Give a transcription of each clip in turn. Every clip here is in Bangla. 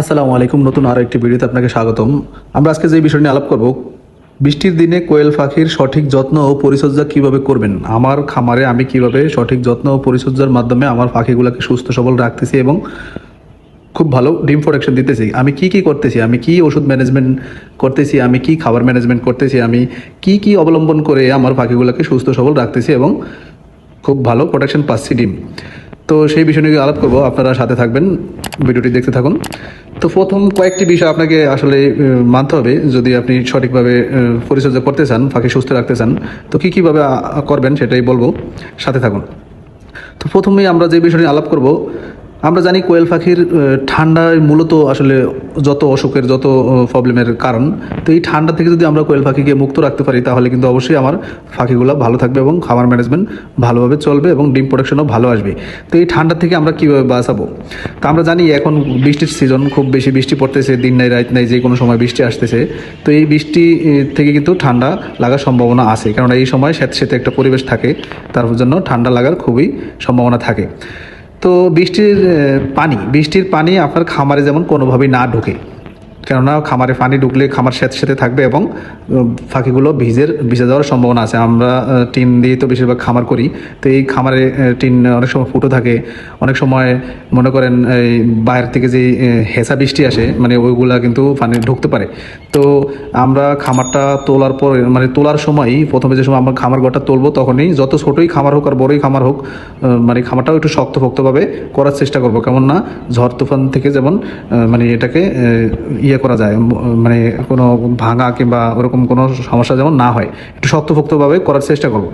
আসসালামু আলাইকুম। নতুন আরও একটি ভিডিওতে আপনাকে স্বাগতম। আমরা আজকে যে বিষয় নিয়ে আলাপ করব, বৃষ্টির দিনে কোয়েল পাখির সঠিক যত্ন ও পরিচর্যা কীভাবে করবেন? আমার খামারে আমি কীভাবে সঠিক যত্ন ও পরিচর্যার মাধ্যমে আমার পাখিগুলোকে সুস্থ, সবল রাখতেছি এবং খুব ভালো ডিম প্রোডাকশন দিতেছি? আমি কি কি করতেছি? আমি কি ওষুধ ম্যানেজমেন্ট করতেছি? আমি কি খাবার ম্যানেজমেন্ট করতেছি? আমি কি কি অবলম্বন করে আমার পাখিগুলোকে সুস্থ, সবল রাখতেছি এবং খুব ভালো প্রোটেকশন পাচ্ছি ডিম? তো সেই বিষয় নিয়ে আলাপ করব। আপনারা সাথে থাকবেন, ভিডিওটি দেখতে থাকুন। তো প্রথম কয়েকটি বিষয় আপনাকে আসলে মানতে হবে। যদি আপনি সঠিকভাবে পরিচর্যা করতে চান, ফাঁকে সুস্থ রাখতে চান, তো কী কীভাবে করবেন সেটাই বলব। সাথে থাকুন। তো প্রথমেই আমরা যে বিষয় নিয়ে আলাপ করব আমরা জানি কোয়েল পাখির ঠান্ডায় মূলত আসলে যত অসুখের, যত প্রবলেমের কারণ। তো এই ঠান্ডা থেকে যদি আমরা কোয়েল পাখিকে মুক্ত রাখতে পারি, তাহলে কিন্তু অবশ্যই আমার পাখিগুলো ভালো থাকবে এবং খাবার ম্যানেজমেন্ট ভালোভাবে চলবে এবং ডিম প্রোডাকশনও ভালো আসবে। তো এই ঠান্ডা থেকে আমরা কীভাবে বাঁচাবো? তো আমরা জানি এখন বৃষ্টির সিজন খুব বেশি বৃষ্টি পড়তেছে, দিন নাই, রাত নাই যে কোনো সময় বৃষ্টি আসতেছে। তো এই বৃষ্টি থেকে কিন্তু ঠান্ডা লাগার সম্ভাবনা আছে। কারণ এই সময় স্যাঁত স্যাঁতে একটা পরিবেশ থাকে, তার জন্য ঠান্ডা লাগার খুবই সম্ভাবনা থাকে। তো বৃষ্টির পানি বৃষ্টির পানি আপনার খামারে যেমন কোনোভাবেই না ঢোকে। কেননা খামারে পানি ঢুকলে খামার সাথে সাথে থাকবে এবং ফাঁকিগুলো ভিজের, ভিজে যাওয়ার সম্ভাবনা আছে। আমরা টিন দিয়ে তো বেশিরভাগ খামার করি। তো এই খামারে টিন অনেক সময় ফুটো থাকে। অনেক সময় মনে করেন, এই বাইরে থেকে যে হেঁচা বৃষ্টি আসে মানে ওইগুলা কিন্তু পানি ঢুকতে পারে। তো আমরা খামারটা তোলার পর মানে তোলার সময়ই প্রথমে যে সময় আমরা খামার ঘরটা তুলবো, তখনই যত ছোটোই খামার হোক আর বড়ই খামার হোক মানে খামারটাও একটু শক্তপোক্তভাবে করার চেষ্টা করব। কেমন না ঝড় তুফান থেকে যেমন মানে এটাকে ইয়ে করা যায় মানে কোনো ভাঙা কিংবা ওরকম কোনো সমস্যা যেমন না হয়, একটু শক্তপোক্তভাবে করার চেষ্টা করব।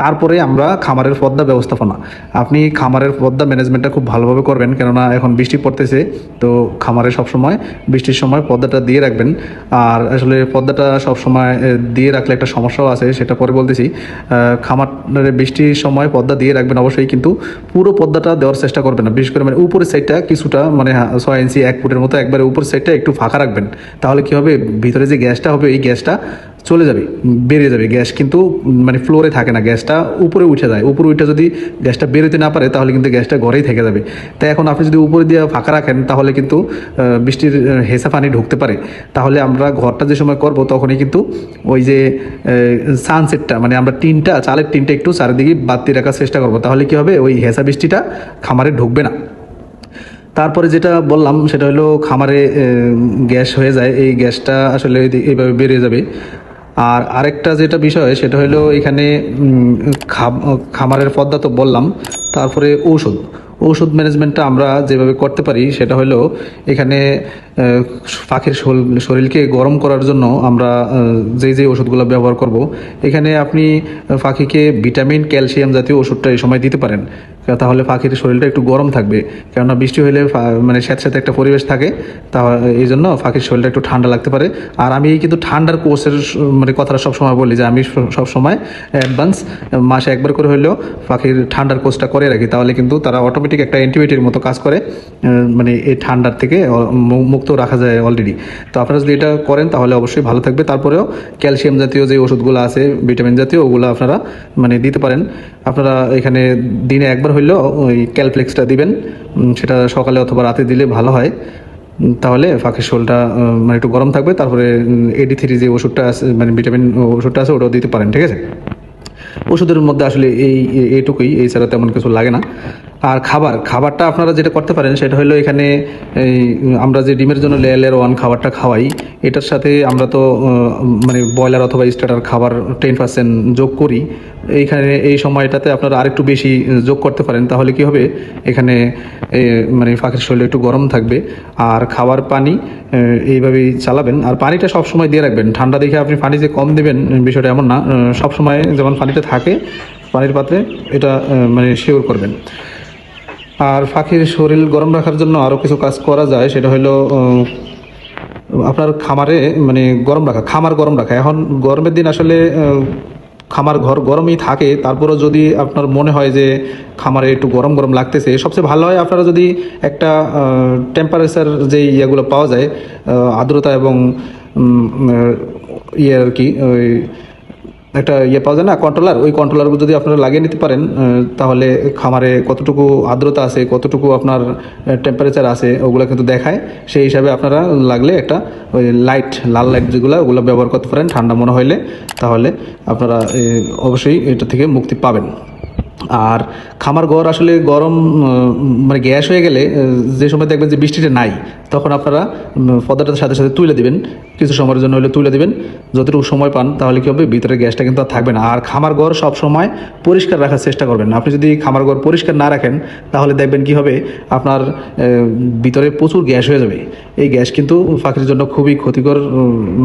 তারপরে আমরা খামারের পদ্মা ব্যবস্থাপনা, আপনি খামারের পদ্মা ম্যানেজমেন্টটা খুব ভালোভাবে করবেন, কেননা এখন বৃষ্টি পড়তেছে, তো খামারে সবসময় বৃষ্টির সময় পদ্মাটা দিয়ে রাখবেন। আর আসলে পদ্মাটা সবসময় দিয়ে রাখলে একটা সমস্যাও আছে, সেটা পরে বলতেছি। খামারে বৃষ্টির সময় পদ্মা দিয়ে রাখবেন অবশ্যই, কিন্তু পুরো পদ্মাটা দেওয়ার চেষ্টা করবেন না। বিশেষ করে মানে উপরের সাইডটা কিছুটা মানে ছয় ইঞ্চি এক ফুটের মতো একবারে উপর সাইডটা একটু ফাঁকা রাখবেন, তাহলে কি হবে? ভিতরে যে গ্যাসটা হবে এই গ্যাসটা চলে যাবে, বেরিয়ে যাবে। গ্যাস কিন্তু মানে ফ্লোরে থাকে না, গ্যাসটা উপরে উঠে যায়। উপরে উঠে যদি গ্যাসটা বেরোতে না পারে, তাহলে কিন্তু গ্যাসটা ঘরেই থেকে যাবে। তাই এখন আপনি যদি উপরে দিয়ে ফাঁকা রাখেন, তাহলে কিন্তু বৃষ্টির হেসা পানি ঢুকতে পারে। তাহলে আমরা ঘরটা যে সময় করব, তখনই কিন্তু ওই যে সানসেটটা মানে আমরা টিনটা, চালের টিনটা একটু চারিদিকে বাতি রাখার চেষ্টা করব। তাহলে কি হবে? ওই হেসা বৃষ্টিটা খামারে ঢুকবে না। তারপরে যেটা বললাম, সেটা হলো খামারে গ্যাস হয়ে যায়। এই গ্যাসটা আসলে এই- এইভাবে বেড়ে যাবে। আর আরেকটা যেটা বিষয়, সেটা হলো এখানে খামারের পদ্মা তো বললাম। তারপরে ঔষধ। ঔষধ ম্যানেজমেন্টটা আমরা যেভাবে করতে পারি, সেটা হলো এখানে পাখির শরীরকে গরম করার জন্য আমরা যেই যে ওষুধগুলো ব্যবহার করব, এখানে আপনি পাখিকে ভিটামিন, ক্যালসিয়াম জাতীয় ওষুধটা এই সময় দিতে পারেন। তাহলে পাখির শরীরটা একটু গরম থাকবে। কেননা বৃষ্টি হলে মানে স্যাঁত সাথে একটা পরিবেশ থাকে তা এই জন্য পাখির শরীরটা একটু ঠান্ডা লাগতে পারে। আর আমি কিন্তু ঠান্ডার কোর্সের মানে কথাটা সবসময় বলি যে আমি সবসময় অ্যাডভান্স মাসে একবার করে হলেও পাখির ঠান্ডার কোর্সটা করে রাখি। তাহলে কিন্তু তারা অটোমেটিক একটা অ্যান্টিবায়োটিকের মতো কাজ করে মানে এই ঠান্ডার থেকে অ- মু- মুক্ত রাখা যায় অলরেডি তো আপনারা যদি এটা করেন, তাহলে অবশ্যই ভালো থাকবে। তারপরেও ক্যালসিয়াম জাতীয় যে ওষুধগুলো আছে ভিটামিন জাতীয়, ওগুলো আপনারা মানে দিতে পারেন। আপনারা এখানে দিনে একবার হইলেও ওই ক্যালফ্লেক্সটা দিবেন। সেটা সকালে অথবা রাতে দিলে ভালো হয়। তাহলে ফাঁকের শোলটা মানে একটু গরম থাকবে। তারপরে এডি থ্রি যে ওষুধটা আছে মানে ভিটামিন ওষুধটা আছে, ওটাও দিতে পারেন, ঠিক আছে? ওষুধের মধ্যে আসলে এই, এই- এইটুকুই, এই ছাড়া তেমন কিছু লাগে না। আর খাবার, খাবারটা আপনারা যেটা করতে পারেন, সেটা হলো এখানে আমরা যে ডিমের জন্য লেয়ার ওয়ান খাবারটা খাওয়াই, এটার সাথে আমরা তো মানে ব্রয়লার অথবা স্টার্টার খাবার টেন পার্সেন্ট যোগ করি। এইখানে, এই সময়টাতে আপনারা আরেকটু বেশি যোগ করতে পারেন, তাহলে কি হবে? এখানে মানে পাখির শরীরে একটু গরম থাকবে। আর খাবার পানি এইভাবেই চালাবেন। আর পানিটা সবসময় দিয়ে রাখবেন। ঠান্ডা দেখে আপনি পানি যে কম দেবেন, বিষয়টা এমন না। সবসময় যেমন পানিটা থাকে, পানির পাত্রে, এটা মানে শিওর করবেন। আর পাখির শরীর গরম রাখার জন্য আরও কিছু কাজ করা যায়, সেটা হলো আপনার খামারে মানে গরম রাখা, খামার গরম রাখা। এখন গরমের দিন আসলে খামার ঘর গরমই থাকে, তারপরেও যদি আপনার মনে হয় যে খামারে একটু গরম গরম লাগতেছে, সবচেয়ে ভালো হয় আপনারা যদি একটা টেম্পারেচার যে ইয়েগুলো পাওয়া যায় আর্দ্রতা এবং ইয়ে আর কি, ওই একটা ইয়ে পাওয়া যায় না কন্ট্রোলার ওই কন্ট্রোলারগুলো যদি আপনারা লাগিয়ে নিতে পারেন তাহলে খামারে কতটুকু আর্দ্রতা আছে, কতটুকু আপনার টেম্পারেচার আছে, ওগুলো কিন্তু দেখায়। সেই হিসাবে আপনারা লাগলে একটা ওই লাইট লাল লাইট যেগুলো, ওগুলো ব্যবহার করতে পারেন। ঠান্ডা মনে হইলে, তাহলে আপনারা অবশ্যই এটা থেকে মুক্তি পাবেন। আর খামার ঘর আসলে গরম মানে গ্যাস হয়ে গেলে যে সময় দেখবেন যে বৃষ্টিটা নাই, তখন আপনারা পদার্থের সাথে সাথে তুলে দিবেন। কিছু সময়ের জন্য হলে তুলে দিবেন। যতটুকু সময় পান, তাহলে কি হবে? ভিতরে গ্যাসটা কিন্তু আর থাকবে না। আর খামার ঘর সব সময় পরিষ্কার রাখার চেষ্টা করবেন। আপনি যদি খামার ঘর পরিষ্কার না রাখেন, তাহলে দেখবেন কি হবে? আপনার ভিতরে প্রচুর গ্যাস হয়ে যাবে। এই গ্যাস কিন্তু পাখির জন্য খুবই ক্ষতিকর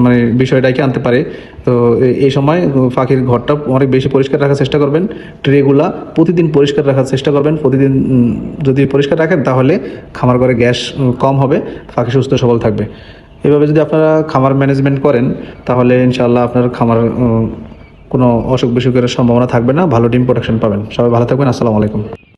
মানে বিষয়টাকে আনতে পারে। তো এই সময় পাখির ঘরটা অনেক বেশি পরিষ্কার রাখার চেষ্টা করবেন। ট্রেগুলা প্রতিদিন পরিষ্কার রাখার চেষ্টা করবেন। প্রতিদিন যদি পরিষ্কার রাখেন, তাহলে খামার ঘরে গ্যাস কম হবে পাখি সুস্থ সবল থাকবে। এভাবে যদি আপনারা খামার ম্যানেজমেন্ট করেন, তাহলে ইনশাল্লাহ আপনার খামার কোনো অসুখ বিসুখের সম্ভাবনা থাকবে না। ভালো ডিম প্রোডাকশন পাবেন। সবাই ভালো থাকবেন। আসসালামু আলাইকুম।